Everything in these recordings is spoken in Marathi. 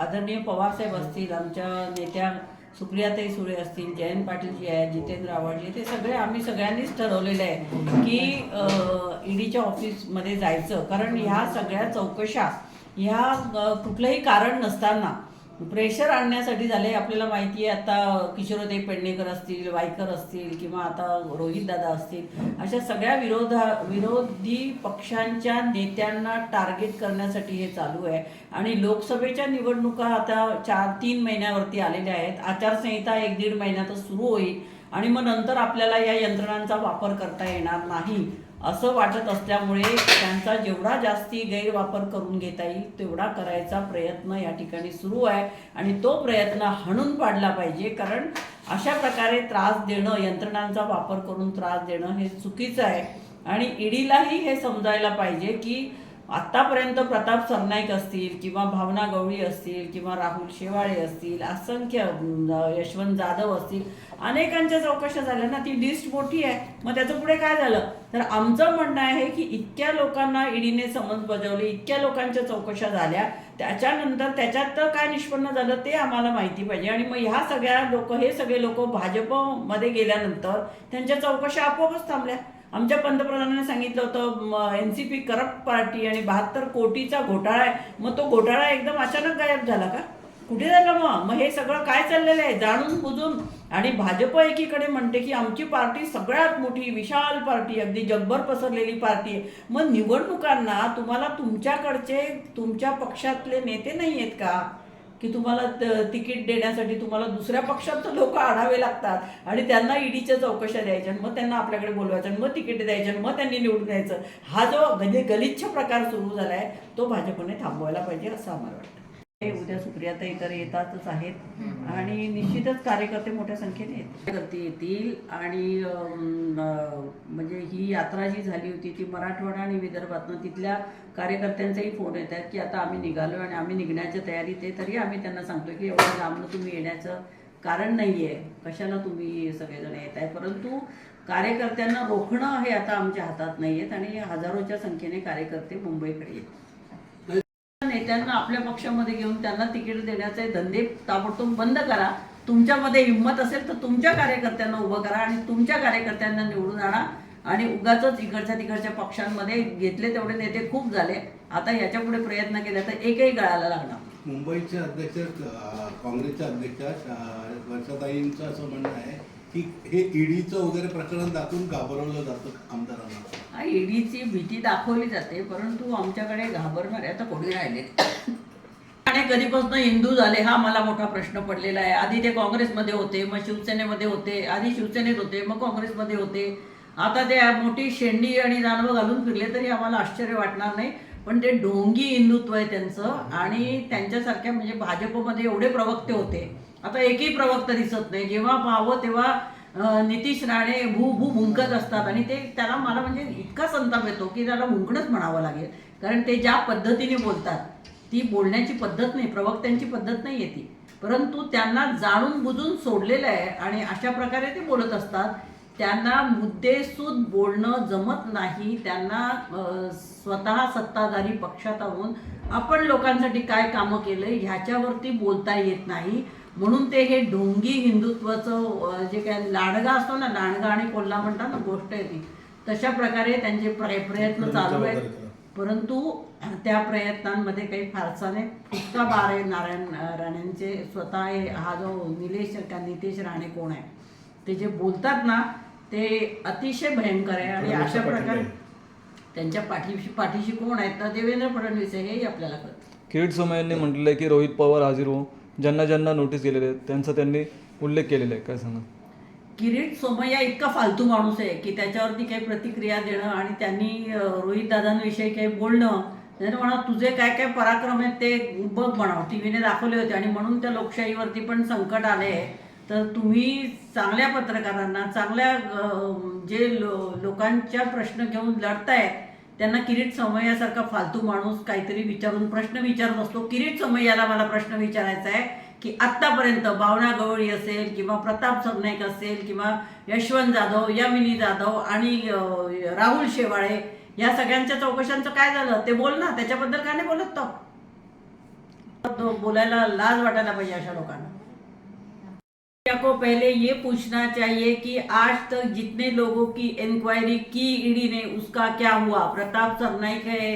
आदरणीय पवारसाहेब असतील आमच्या नेत्या सुप्रियाताई सुळे असतील जयंत पाटीलजी आहेत जितेंद्र आव्हाडजी ते सगळे आम्ही सगळ्यांनीच ठरवलेलं आहे की ईडीच्या ऑफिसमध्ये जायचं. कारण ह्या सगळ्या चौकशा ह्या कुठलंही कारण नसताना प्रेशर आणण्यासाठी झाले आपल्याला माहिती आहे आता किशोरदेव पेडणेकर असतील वायकर असतील किंवा आता रोहित दादा असतील अशा सगळ्या विरोधा विरोधी पक्षांच्या नेत्यांना टार्गेट करण्यासाठी हे चालू आहे. आणि लोकसभेच्या निवडणुका आता चार तीन महिन्यावरती आलेल्या आहेत. आचारसंहिता एक दीड महिन्यातच सुरू होईल. आणि मग नंतर आपल्याला या यंत्रणांचा वापर करता येणार नाही. असं वाटत असल्यामुळे त्यांचा जेवढा जास्ती गैरवापर करून घेता येईल तेवढा करायचा प्रयत्न या ठिकाणी सुरू आहे. आणि तो प्रयत्न हाणून पाडला पाहिजे कारण अशा प्रकारे त्रास देणं यंत्रणांचा वापर करून त्रास देणं हे चुकीचं आहे. आणि ईडीलाही हे समजायला पाहिजे की आत्तापर्यंत प्रताप सरनाईक असतील किंवा भावना गवळी असतील किंवा राहुल शेवाळे असतील असंख्य यशवंत जाधव असतील अनेकांच्या चौकशा झाल्या ना ती लिस्ट मोठी आहे. मग त्याचं पुढे काय झालं? तर आमचं म्हणणं आहे की इतक्या लोकांना ईडीने समज बजावले इतक्या लोकांच्या चौकशा झाल्या त्याच्यानंतर त्याच्यात तर काय निष्पन्न झालं ते आम्हाला माहिती पाहिजे. आणि मग ह्या सगळ्या लोक हे सगळे लोक भाजपमध्ये गेल्यानंतर त्यांच्या चौकशा आपोआपच थांबल्या. आमच्या पंतप्रधानांनी सांगितलं होतं N C P corrupt party आणि बहात्तर कोटीचा घोटाळा आहे. मग तो घोटाळा एकदम अचानक गायब झाला का? कुठे झालं मग मग हे सगळं काय चाललेलं आहे? जाणून बुजून. आणि भाजप एकीकडे म्हणते की आमची पार्टी सगळ्यात मोठी विशाल पार्टी अगदी जगभर पसरलेली पार्टी आहे. मग निवडणुकांना तुम्हाला तुमच्याकडचे तुमच्या पक्षातले नेते नाही आहेत का? की तुम्हाला तिकीट देण्यासाठी तुम्हाला दुसऱ्या पक्षात लोक आणावे लागतात आणि त्यांना ईडीच्या चौकशा द्यायच्या आणि मग त्यांना आपल्याकडे बोलवायचं आणि मग तिकीट द्यायच्या आणि मग त्यांनी निवडून द्यायचं. हा जो गली गलिच्छ प्रकार सुरू झालाय तो भाजपने थांबवायला पाहिजे असं आम्हाला वाटतं. उद्या सुप्रियाताई तर येतातच आहेत. आणि निश्चितच कार्यकर्ते मोठ्या संख्येने येतील कार्यकर्ते येतील आणि म्हणजे ही यात्रा जी झाली होती ती मराठवाडा आणि विदर्भातनं तिथल्या कार्यकर्त्यांचाही फोन येत आहेत की आता आम्ही निघालो आणि आम्ही निघण्याच्या तयारीत आहे तरी आम्ही त्यांना सांगतो की एवढं लांबनं तुम्ही येण्याचं कारण नाही आहे कशाला तुम्ही सगळेजण येत आहे परंतु कार्यकर्त्यांना रोखणं हे आता आमच्या हातात नाही आहेत आणि हजारोच्या संख्येने कार्यकर्ते मुंबईकडे येतात नेत्यांना आपल्या पक्षामध्ये घेऊन त्यांना तिकीट देण्याचे धंदे ताबडतोब बंद करा. तुमच्यामध्ये हिंमत असेल तर तुमच्या कार्यकर्त्यांना उभं करा आणि तुमच्या कार्यकर्त्यांना निवडून आणा. आणि उगाच इकडच्या तिकडच्या पक्षांमध्ये घेतले तेवढे नेते खूप झाले. आता याच्यापुढे प्रयत्न केले तर एकही गळाला लागणार मुंबईचे अध्यक्ष अ, काँग्रेसच्या अध्यक्ष वर्षाताईंचं असं म्हणणं आहे की हे ईडीचं वगैरे प्रकरण दाखवून घाबरवलं जातं आमदारांना. हा ईडीची भीती दाखवली जाते परंतु आमच्याकडे घाबरणारे आता कोणी राहिले आणि कधीपासून हिंदू झाले हा मला मोठा प्रश्न पडलेला आहे. आधी ते काँग्रेसमध्ये होते मग शिवसेनेमध्ये होते आधी शिवसेनेत होते मग काँग्रेसमध्ये होते. आता ते मोठी शेंडी आणि जानवं घालून फिरले तरी आम्हाला आश्चर्य वाटणार नाही. पण ते ढोंगी हिंदुत्व आहे त्यांचं. आणि त्यांच्यासारख्या म्हणजे भाजपमध्ये एवढे प्रवक्ते होते. आता एकही प्रवक्ता दिसत नाही. जेव्हा पाहावं तेव्हा नितीश राणे भू भू भुंकत असतात आणि ते त्याला मला म्हणजे इतका संताप येतो की त्याला भुंकणंच म्हणावं लागेल. कारण ते ज्या पद्धतीने बोलतात ती बोलण्याची पद्धत नाही प्रवक्त्यांची पद्धत नाही येते परंतु त्यांना जाणून बुजून सोडलेलं आहे आणि अशा प्रकारे ते बोलत असतात. त्यांना मुद्देसूद बोलणं जमत नाही. त्यांना स्वतः सत्ताधारी पक्षात राहून आपण लोकांसाठी काय कामं केलं ह्याच्यावरती बोलता येत नाही. म्हणून ते हे ढोंगी हिंदुत्वाचं जे काय लाडगा असतो ना लांडगा आणि कोल्हा म्हणतात ना गोष्ट आहे ती. तशा प्रकारे त्यांचे प्रय- प्रयत्न चालू आहेत. परंतु त्या प्रयत्नांमध्ये काही फारसा नाही. फुटका बार आहे नारायण राणेंचे स्वतः हे हा जो निलेश का नितेश राणे कोण आहे ते जे बोलतात ना ते अतिशय भयंकर आहे. आणि अशा प्रकारे त्यांच्या पाठीशी पाठीशी कोण आहेत तर देवेंद्र फडणवीस आहे हेही आपल्याला कळतं. किरीट सोमय्या यांनी म्हटलेलं आहे की रोहित पवार हाजीर हो ज्यांना ज्यांना नोटीस गेलेले आहेत त्यांचा त्यांनी उल्लेख केलेला आहे काय सांगा किरीट सोमय्या इतका फालतू माणूस आहे की त्याच्यावरती काही प्रतिक्रिया देणं आणि त्यांनी रोहित रोहितदादांविषयी काही बोलणं त्याने म्हणा तुझे काय काय पराक्रम आहेत ते बघ म्हणावं. टी व्हीने दाखवले होते आणि म्हणून त्या लोकशाहीवरती पण संकट आले आहे. तर तुम्ही चांगल्या पत्रकारांना चांगल्या जे लो लोकांच्या प्रश्न घेऊन लढताय त्यांना किरीट समयासारखा फालतू माणूस काहीतरी विचारून प्रश्न विचारत असतो. किरीट समयाला मला प्रश्न विचारायचा आहे की आत्तापर्यंत भावना गवळी असेल किंवा प्रताप सरनाईक असेल किंवा यशवंत जाधव यामिनी जाधव आणि राहुल शेवाळे या सगळ्यांच्या चौकशांचं काय झालं? ते बोल ना. त्याच्याबद्दल काय नाही बोलत तो बोलायला लाज वाटायला पाहिजे अशा लोकांना. मीडिया को पहले ये पूछना चाहिए कि आज तक जितने लोगों की इंक्वायरी की ईडी ने, उसका क्या हुआ? प्रताप सरनाइक है,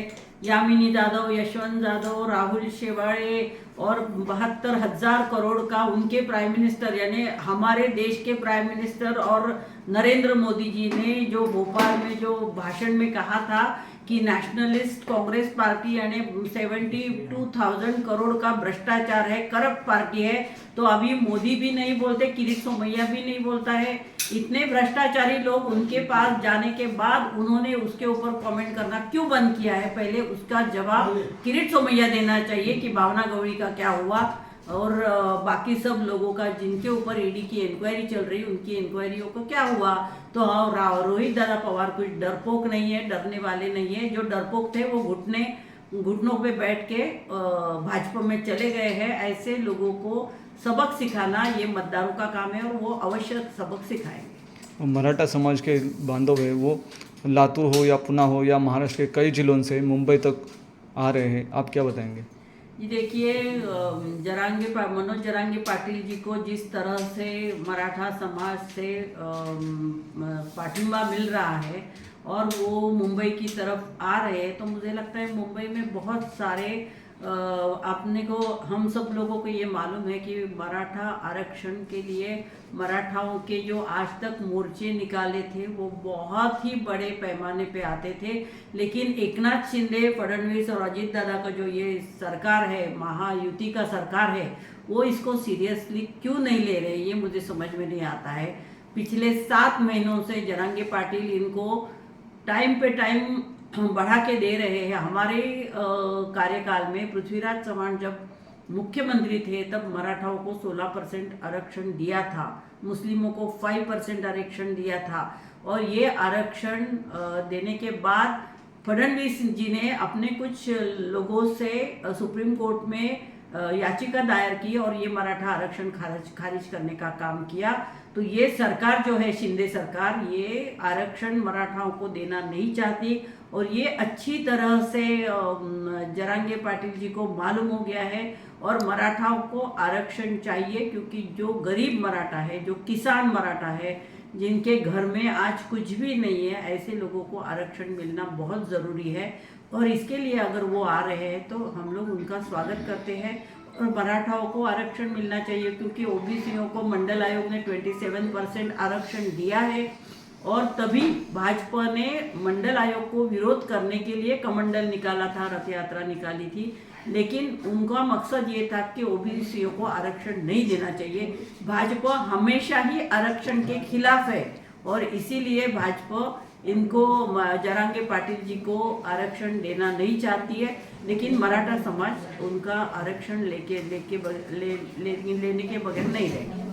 यामिनी जाधव, यशवंत जाधव, राहुल शेवाड़े और बहत्तर हज़ार करोड़ का उनके प्राइम मिनिस्टर यानी हमारे देश के प्राइम मिनिस्टर और नरेंद्र मोदी जी ने जो भोपाल में जो भाषण में कहा था कि नेशनलिस्ट कांग्रेस पार्टी यानी सेवेंटी टू थाउज़ेंड करोड़ का भ्रष्टाचार है, करप्ट पार्टी है तो अभी मोदी भी नहीं बोलते, किरीट सोमैया भी नहीं बोलता है। इतने भ्रष्टाचारी लोग उनके पास जाने के बाद उन्होंने उसके ऊपर कमेंट करना क्यों बंद किया है? पहले उसका जवाब किरीट सोमैया देना चाहिए कि भावना गौरी का क्या हुआ? और बाकी सब लोगों का जिनके ऊपर ईडी की इंक्वायरी चल रही उनकी इंक्वायरियों को क्या हुआ? तो हाँ, रोहित दादा पवार कुछ डरपोक नहीं है डरने वाले नहीं है। जो डरपोक थे वो घुटने घुटनों पे बैठ के भाजपा में चले गए हैं। ऐसे लोगों को सबक सिखाना ये मतदारों का काम है और वो अवश्य सबक सिखाएँगे। मराठा समाज के बांधव है वो। लातूर हो या पुणे हो या महाराष्ट्र के कई जिलों से मुंबई तक आ रहे हैं। आप क्या बताएँगे? जी देखिए जरांगे मनोज जरांगे पाटिल जी को जिस तरह से मराठा समाज से पाठिंबा मिल रहा है और वो मुंबई की तरफ़ आ रहे हैं तो मुझे लगता है मुंबई में बहुत सारे अपने को, हम सब लोगों को ये मालूम है कि मराठा आरक्षण के लिए मराठाओं के जो आज तक मोर्चे निकाले थे, वो बहुत ही बड़े पैमाने पे आते थे। लेकिन एकनाथ शिंदे, फडणवीस और अजीत दादा का जो ये सरकार है, महायुति का सरकार है, वो इसको सीरियसली क्यों नहीं ले रहे ये मुझे समझ में नहीं आता है। पिछले सात महीनों से जरांगे पाटिल इनको टाइम पे टाइम बढ़ा के दे रहे हैं। हमारे कार्यकाल में पृथ्वीराज चौहान जब मुख्यमंत्री थे, तब मराठाओं को 16 परसेंट आरक्षण दिया था। मुस्लिमों को 5 परसेंट आरक्षण दिया था। और ये आरक्षण देने के बाद फडणवीस जी ने अपने कुछ लोगों से सुप्रीम कोर्ट में याचिका दायर की और ये मराठा आरक्षण खारिज खारिज करने का काम किया। तो ये सरकार जो है, शिंदे सरकार, ये आरक्षण मराठाओं को देना नहीं चाहती। और ये अच्छी तरह से जरांगे पाटिल जी को मालूम हो गया है और मराठाओं को आरक्षण चाहिए क्योंकि जो गरीब मराठा है, जो किसान मराठा है, जिनके घर में आज कुछ भी नहीं है, ऐसे लोगों को आरक्षण मिलना बहुत ज़रूरी है। और इसके लिए अगर वो आ रहे हैं तो हम लोग उनका स्वागत करते हैं। और मराठाओं को आरक्षण मिलना चाहिए क्योंकि ओबीसीओ को मंडल आयोग ने 27 परसेंट आरक्षण दिया है। और तभी भाजपा ने मंडल आयोग को विरोध करने के लिए कमंडल निकाला था रथ यात्रा निकाली थी। लेकिन उनका मकसद ये था कि ओबीसीओ को आरक्षण नहीं देना चाहिए। भाजपा हमेशा ही आरक्षण के खिलाफ है और इसीलिए भाजपा इनको जरांगे पाटिल जी को आरक्षण देना नहीं चाहती है। लेकिन मराठा समाज उनका आरक्षण लेके लेके ले, ले, लेने के बगैर नहीं रहेगा